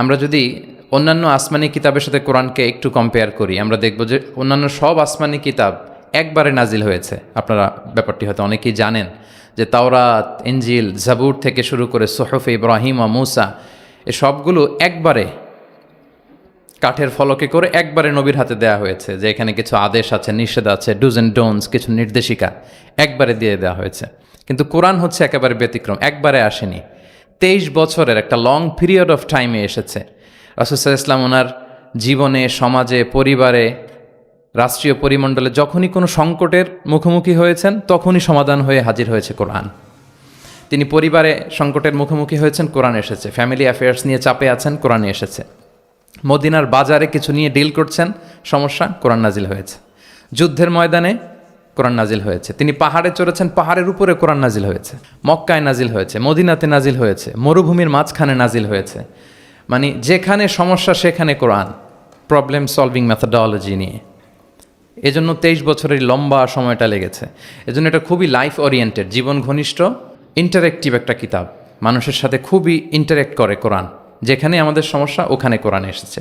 আমরা যদি অন্যান্য আসমানি কিতাবের সাথে কোরআনকে একটু কম্পেয়ার করি, আমরা দেখব যে অন্যান্য সব আসমানি কিতাব একবারে নাজিল হয়েছে। আপনারা ব্যাপারটি হয়তো অনেকেই জানেন যে তাওরাত ইঞ্জিল জাবুর থেকে শুরু করে সোহফে ইব্রাহিম ও মুসা, এ সবগুলো একবারে কাঠের ফলকে করে একবারে নবীর হাতে দেওয়া হয়েছে, যে এখানে কিছু আদেশ আছে, নিষেধ আছে ডুজ অ্যান্ড ডোনস কিছু নির্দেশিকা একবারে দিয়ে দেওয়া হয়েছে। কিন্তু কোরআন হচ্ছে একেবারে ব্যতিক্রম, একবারে আসেনি। তেইশ বছরের একটা লং পিরিয়ড অফ টাইমে এসেছে। রাসুসাহ ইসলাম ওনার জীবনে, সমাজে, পরিবারে, রাষ্ট্রীয় পরিমণ্ডলে যখনই কোনো সংকটের মুখোমুখি হয়েছেন, তখনই সমাধান হয়ে হাজির হয়েছে কোরআন। তিনি পরিবারে সংকটের মুখোমুখি হয়েছেন, কোরআন এসেছে। ফ্যামিলি অ্যাফেয়ার্স নিয়ে চাপে আছেন, কোরআনে এসেছে। মদিনার বাজারে কিছু নিয়ে ডিল করছেন, সমস্যা কোরআন নাজিল হয়েছে। যুদ্ধের ময়দানে কোরআন নাজিল হয়েছে। তিনি পাহাড়ে চড়েছেন, পাহাড়ের উপরে কোরআন নাজিল হয়েছে। মক্কায় নাজিল হয়েছে, মদিনাতে নাজিল হয়েছে, মরুভূমির মাঝখানে নাজিল হয়েছে। মানে যেখানে সমস্যা, সেখানে কোরআন। প্রবলেম সলভিং মেথডোলজি নিয়ে। এজন্য তেইশ বছরের লম্বা সময়টা লেগেছে। এজন্য এটা খুবই লাইফ ওরিয়েন্টেড জীবন ঘনিষ্ঠ ইন্টারেক্টিভ একটা কিতাব। মানুষের সাথে খুবই ইন্টারেক্ট করে কোরআন। যেখানে আমাদের সমস্যা, ওখানে কোরআন এসেছে।